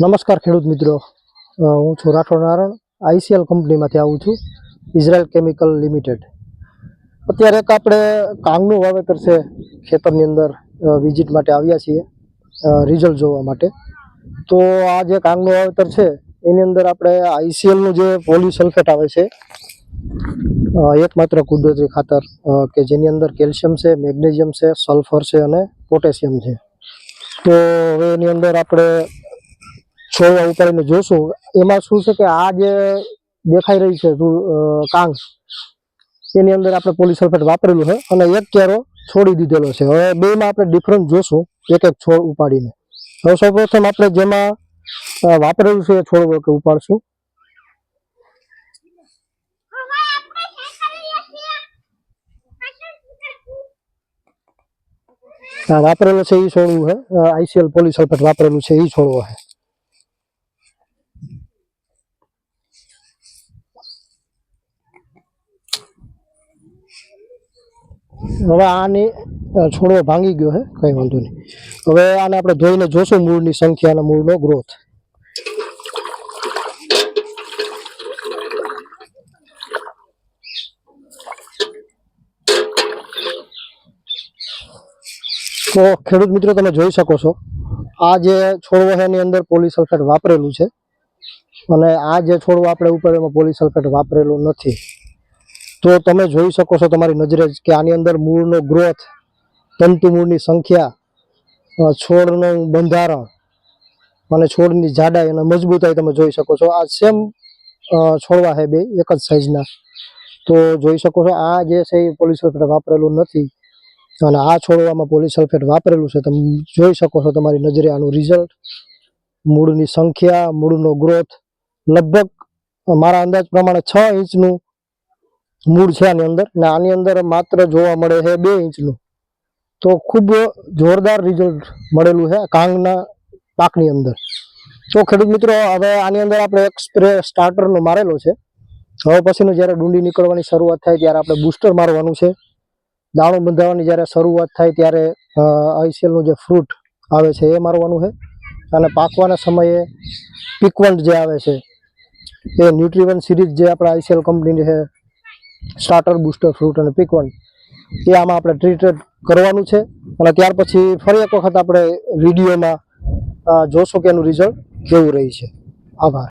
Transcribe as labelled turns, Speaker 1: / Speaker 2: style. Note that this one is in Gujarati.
Speaker 1: નમસ્કાર ખેડૂત મિત્રો. હું છું રાઠોડ નારાયણ, આઈસીએલ કંપનીમાંથી આવું છું, ઇઝરાયલ કેમિકલ લિમિટેડ. અત્યારે એક આપણે કાંગનું વાવેતર છે, ખેતરની અંદર વિઝિટ માટે આવ્યા છીએ રિઝલ્ટ જોવા માટે. તો આ જે કાંગનું વાવેતર છે, એની અંદર આપણે આઈસીએલનું જે પોલીસલ્ફેટ આવે છે એકમાત્ર કુદરતી ખાતર કે જેની અંદર કેલ્શિયમ છે, મેગ્નેશિયમ છે, સલ્ફર છે અને પોટેશિયમ છે. તો હવે એની અંદર આપણે છોડવા ઉપાડીને જોશું. એમાં શું છે કે આ જે દેખાઈ રહી છે કાંગ એની અંદર આપણે પોલિસલ્ફેટ વાપરેલું છે અને એક કેરો છોડી દીધેલો છે. હવે બેમાં આપણે ડિફરન્સ જોશું, એક એક છોડ ઉપાડીને. હવે સૌપ્રથમ આપણે જેમાં વાપરેલું છે એ છોડ કે ઉપાડશું. વાપરેલો છે એ છોડવું છે. આઈસીએલ પોલીસલ્ફેટ વાપરેલું છે એ છોડવો છે. હવે આની છોડવો ભાંગી ગયો છે કઈ વાંધો નહીં. હવે આને આપણે ધોઈને જોશું મૂળની સંખ્યા અને મૂળનો ગ્રોથ. તો ખેડૂત મિત્રો, તમે જોઈ શકો છો, આ જે છોડવો છે એની અંદર પોલિસલ્ફેટ વાપરેલું છે. અને આ જે છોડવો આપણે ઉપર એમાં પોલિસલ્ફેટ વાપરેલું નથી. તો તમે જોઈ શકો છો તમારી નજરે જ કે આની અંદર મૂળનો ગ્રોથ, તંતુ મૂળની સંખ્યા છોડનું બંધારણ અને છોડની જાડાઈ અને મજબૂતાઈ તમે જોઈ શકો છો. આ સેમ છોડવા છે બે, એક જ સાઈઝના તો જોઈ શકો છો આ જે છે એ પોલિસલ્ફેટ વાપરેલું નથી અને આ છોડવામાં પોલિસલ્ફેટ વાપરેલું છે. તમે જોઈ શકો છો તમારી નજરે આનું રિઝલ્ટ મૂળની સંખ્યા, મૂળનો ગ્રોથ લગભગ મારા અંદાજ પ્રમાણે છ ઇંચનું મૂળ છે આની અંદર ને આની અંદર માત્ર જોવા મળે છે બે ઇંચનું. તો ખૂબ જોરદાર રિઝલ્ટ મળેલું છે કાંગના પાકની અંદર. તો ખેડૂત મિત્રો, હવે આની અંદર આપણે એક સ્પ્રે સ્ટાર્ટરનો મારેલો છે. હવે પછીનું જ્યારે ડુંડી નીકળવાની શરૂઆત થાય ત્યારે આપણે બૂસ્ટર મારવાનું છે. દાણો બંધાવવાની જ્યારે શરૂઆત થાય ત્યારે આઈસીએલનું જે ફ્રૂટ આવે છે એ મારવાનું છે. અને પાકવાના સમયે પીકવન્ટ જે આવે છે, એ ન્યુટ્રીવન સિરીઝ જે આપણા આઈસીએલ કંપનીની છે સ્ટાર્ટર બૂસ્ટર ફ્રૂટ અને પીકવન એ આમાં આપણે ટ્રીટેડ કરવાનું છે. અને ત્યાર પછી ફરી એક વખત આપણે વિડીયોમાં જોશો કે એનું રિઝલ્ટ કેવું રહી છે. આભાર.